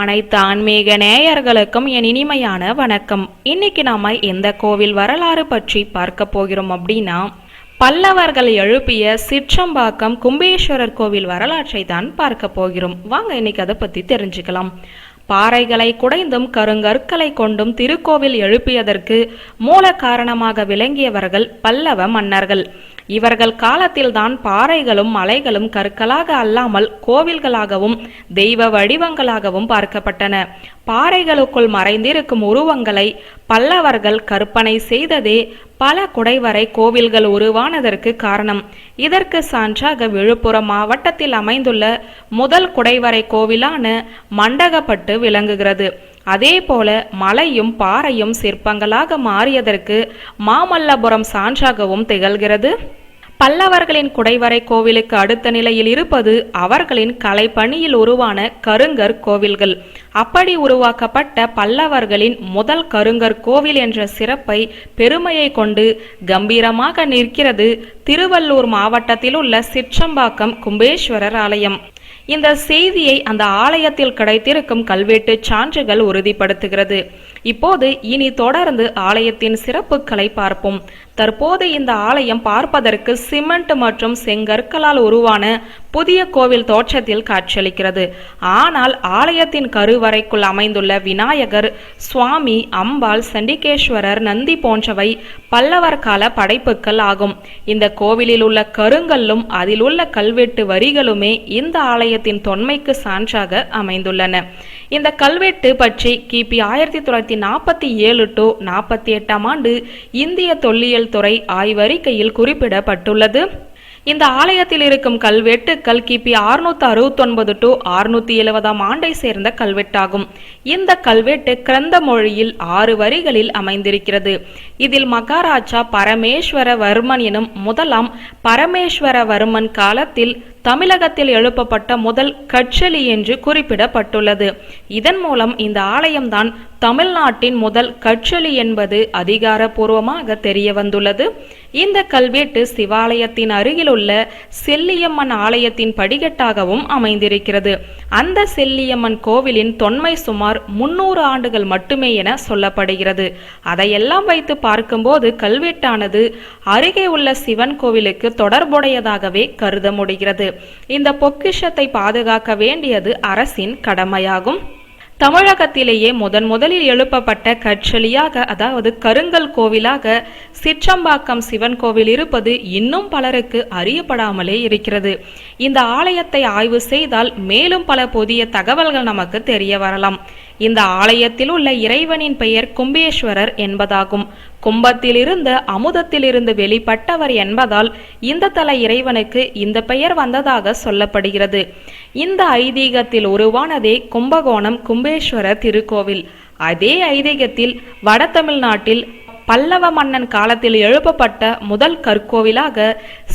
அனைத்து ஆன்மீக நேயர்களுக்கும் என் இனிமையான வணக்கம். இன்னைக்கு நாம எந்த கோவில் வரலாறு பற்றி பார்க்க போகிறோம் அப்படின்னா பல்லவர்கள் எழுப்பிய சிற்றம்பாக்கம் கும்பேஸ்வரர் கோவில் வரலாற்றை தான் பார்க்க போகிறோம். வாங்க இன்னைக்கு அதை பத்தி தெரிஞ்சுக்கலாம். பாறைகளை குடைந்தும் கருங்கற்களை கொண்டும் திருக்கோவில் எழுப்பியதற்கு மூல காரணமாக விளங்கியவர்கள் பல்லவ மன்னர்கள். இவர்கள் காலத்தில்தான் பாறைகளும் மலைகளும் கற்களாக அல்லாமல் கோவில்களாகவும் தெய்வ வடிவங்களாகவும் பார்க்கப்பட்டன. பாறைகளுக்குள் மறைந்திருக்கும் உருவங்களை பல்லவர்கள் கற்பனை செய்ததே பல குடைவரை கோவில்கள் உருவானதற்கு காரணம். இதற்கு சான்றாக விழுப்புரம் மாவட்டத்தில் அமைந்துள்ள முதல் குடைவரை கோவிலான மண்டகப்பட்டு விளங்குகிறது. அதே போல மலையும் பாறையும் சிற்பங்களாக மாறியதற்கு மாமல்லபுரம் சான்றாகவும் திகழ்கிறது. பல்லவர்களின் குடைவரை கோவிலுக்கு அடுத்த நிலையில் இருப்பது அவர்களின் கலைப்பணியில் உருவான கருங்கர் கோவில்கள். அப்படி உருவாக்கப்பட்ட பல்லவர்களின் முதல் கருங்கர் கோவில் என்ற சிறப்பை பெருமையை கொண்டு கம்பீரமாக நிற்கிறது திருவள்ளூர் மாவட்டத்தில் உள்ள சிற்றம்பாக்கம் கும்பேஸ்வரர் ஆலயம். இந்த செய்தியை அந்த ஆலயத்தில் கிடைத்திருக்கும் கல்வெட்டு சான்றுகள் உறுதிப்படுத்துகிறது. இப்போது இனி தொடர்ந்து ஆலயத்தின் சிறப்புகளை பார்ப்போம். தற்போது இந்த ஆலயம் பார்ப்பதற்கு சிமெண்ட் மற்றும் செங்கற்களால் உருவான புதிய கோவில் தோற்றத்தில் காட்சியளிக்கிறது. ஆனால் ஆலயத்தின் கருவறைக்குள் அமைந்துள்ள விநாயகர் சுவாமி அம்பாள் சண்டிகேஸ்வரர் நந்தி போன்றவை பல்லவர் கால படைப்புகள் ஆகும். இந்த கோவிலில் உள்ள கருங்கல்லும் அதில் உள்ள கல்வெட்டு வரிகளுமே இந்த ஆலயத்தின் தொன்மைக்கு சான்றாக அமைந்துள்ளன. இந்த கல்வெட்டு பற்றி கிபி ஆயிரத்தி தொள்ளாயிரத்தி நாற்பத்தி ஏழு டு நாற்பத்தி எட்டாம் ஆண்டு இந்திய தொல்லியல் துறை ஆய்வறிக்கையில் குறிப்பிடப்பட்டுள்ளது. இந்த ஆலயத்தில் இருக்கும் கல்வெட்டுக்கள் கிபி அறுநூத்தி அறுபத்தொன்பது டு அறுநூத்தி எழுபதாம் ஆண்டை சேர்ந்த கல்வெட்டாகும். இந்த கல்வெட்டு கிரந்த மொழியில் ஆறு வரிகளில் அமைந்திருக்கிறது. இதில் மகாராஜா பரமேஸ்வரவர்மன் எனும் முதலாம் பரமேஸ்வரவர்மன் காலத்தில் தமிழகத்தில் எழுப்பப்பட்ட முதல் கட்சலி என்று குறிப்பிடப்பட்டுள்ளது. இதன் மூலம் இந்த ஆலயம்தான் தமிழ்நாட்டின் முதல் கட்சலி என்பது அதிகாரப்பூர்வமாக தெரிய வந்துள்ளது இந்த கல்வெட்டு சிவாலயத்தின் அருகிலுள்ள செல்லியம்மன் ஆலயத்தின் படிக்கட்டாகவும் அமைந்திருக்கிறது. அந்த செல்லியம்மன் கோவிலின் தொன்மை சுமார் முன்னூறு ஆண்டுகள் மட்டுமே என சொல்லப்படுகிறது. அதையெல்லாம் வைத்து பார்க்கும்போது கல்வெட்டானது அருகே உள்ள சிவன் கோவிலுக்கு தொடர்புடையதாகவே கருத முடிகிறது. இந்த பொக்கிஷத்தை பாதுகாக்க வேண்டியது அரசின் கடமையாகும். தமிழகத்திலேயே முதன் முதலில் எழுப்பப்பட்ட கற்றலியாக அதாவது கருங்கல் கோவிலாக சிற்றம்பாக்கம் சிவன் கோவில் இருப்பது இன்னும் பலருக்கு அறியப்படாமலே இருக்கிறது. இந்த ஆலயத்தை ஆய்வு செய்தால் மேலும் பல புதிய தகவல்கள் நமக்கு தெரிய வரலாம். இந்த ஆலயத்தில் உள்ள இறைவனின் பெயர் கும்பேஸ்வரர் என்பதாகும். கும்பத்திலிருந்து அமுதத்திலிருந்து வெளிப்பட்டவர் என்பதால் இந்த தல இறைவனுக்கு இந்த பெயர் வந்ததாக சொல்லப்படுகிறது. இந்த ஐதீகத்தில் உருவானதே கும்பகோணம் கும்பேஸ்வரர் திருக்கோவில். அதே ஐதீகத்தில் வட தமிழ்நாட்டில் பல்லவ மன்னன் காலத்தில் எழுப்பப்பட்ட முதல் கற்கோவிலாக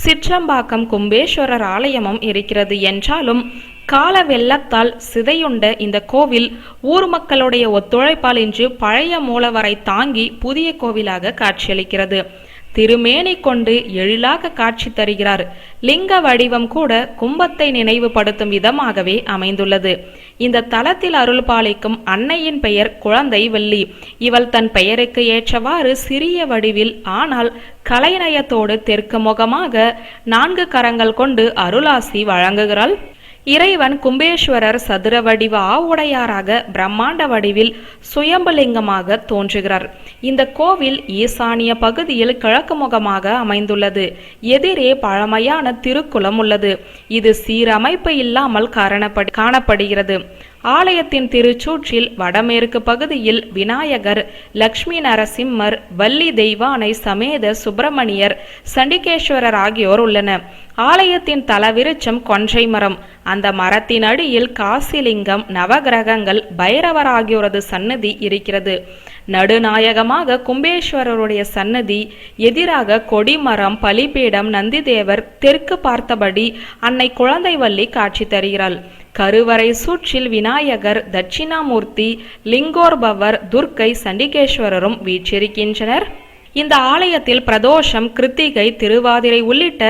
சிற்றம்பாக்கம் கும்பேஸ்வரர் ஆலயமும் இருக்கிறது என்றாலும் கால வெள்ளத்தால் சிதையுண்ட இந்த கோவில் ஊர் மக்களுடைய ஒத்துழைப்பால் இன்று பழைய மூலவரை தாங்கி புதிய கோவிலாக காட்சியளிக்கிறது. திருமேனி கொண்டு எழிலாக காட்சி தருகிறார். லிங்க வடிவம் கூட கும்பத்தை நினைவுபடுத்தும் விதமாகவே அமைந்துள்ளது. இந்த தலத்தில் அருள் பாலிக்கும் அன்னையின் பெயர் குழந்தை வெள்ளி. இவள் தன் பெயருக்கு ஏற்றவாறு சிறிய வடிவில் ஆனால் கலைநயத்தோடு தெற்கு முகமாக நான்கு கரங்கள் கொண்டு அருளாசி வழங்குகிறாள். இறைவன் கும்பேஸ்வரர் சதுர வடிவ ஆவுடையாராக பிரம்மாண்ட வடிவில் சுயம்பலிங்கமாக தோன்றுகிறார். இந்த கோவில் ஈசானிய பகுதியில் கிழக்கு முகமாக அமைந்துள்ளது. எதிரே பழமையான திருக்குளம் உள்ளது. இது சீரமைப்பு இல்லாமல் காரணப்படு காணப்படுகிறது. ஆலயத்தின் திருச்சூற்றில் வடமேற்கு பகுதியில் விநாயகர் லக்ஷ்மி நரசிம்மர் வள்ளி தெய்வானை சமேத சுப்பிரமணியர் சண்டிகேஸ்வரர் ஆகியோர் உள்ளன ஆலயத்தின் தலவிருச்சம் கொன்றை மரம். அந்த மரத்தின் அடியில் காசிலிங்கம் நவகிரகங்கள் பைரவர் ஆகியோரது சன்னதி இருக்கிறது. நடுநாயகமாக கும்பேஸ்வரருடைய சன்னதி எதிராக கொடிமரம் பலிபீடம் நந்திதேவர் தெற்கு பார்த்தபடி அன்னை குழந்தை வள்ளி காட்சி தருகிறாள். கருவறை சூற்றில் விநாயகர் தட்சிணாமூர்த்தி லிங்கோர்பவர் துர்க்கை சண்டிகேஸ்வரரும் வீற்றிருக்கின்றனர். இந்த ஆலயத்தில் பிரதோஷம் கிருத்திகை திருவாதிரை உள்ளிட்ட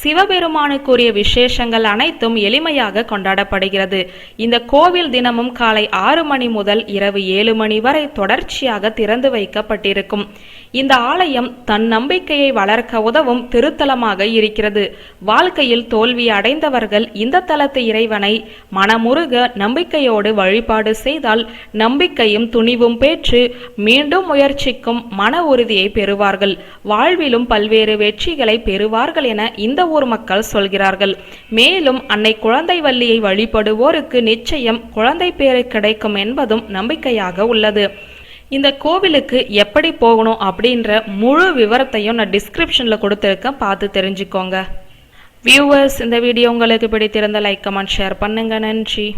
சிவபெருமானுக்குரிய விசேஷங்கள் அனைத்தும் எளிமையாக கொண்டாடப்படுகிறது. இந்த கோவில் தினமும் காலை ஆறு மணி முதல் இரவு ஏழு மணி வரை தொடர்ச்சியாக திறந்து வைக்கப்பட்டிருக்கும். இந்த ஆலயம் தன் நம்பிக்கையை வளர்க்க உதவும் திருத்தலமாக இருக்கிறது. வாழ்க்கையில் தோல்வி அடைந்தவர்கள் இந்த தலத்து இறைவனை மனமுருக நம்பிக்கையோடு வழிபாடு செய்தால் நம்பிக்கையும் துணிவும் பெற்று மீண்டும் முயற்சிக்கும் மன உறுதியை பெறும் பெறுவார்கள். வாழ்விலும் பல்வேறு வெற்றிகளை பெறுவார்கள் என இந்த ஊர் மக்கள் சொல்கிறார்கள். மேலும் அன்னை குழந்தை வள்ளியை வழிபடுவோருக்கு நிச்சயம் குழந்தை பேறு கிடைக்கும் என்பதும் நம்பிக்கையாக உள்ளது. இந்த கோவிலுக்கு எப்படி போகணும் அப்படின்ற முழு விவரத்தையும் நான் டிஸ்கிரிப்ஷனில் கொடுத்துருக்கேன். பார்த்து தெரிஞ்சுக்கோங்க. வியூவர்ஸ் இந்த வீடியோ உங்களுக்கு பிடித்திருந்த லைக் கமெண்ட் ஷேர் பண்ணுங்க. நன்றி.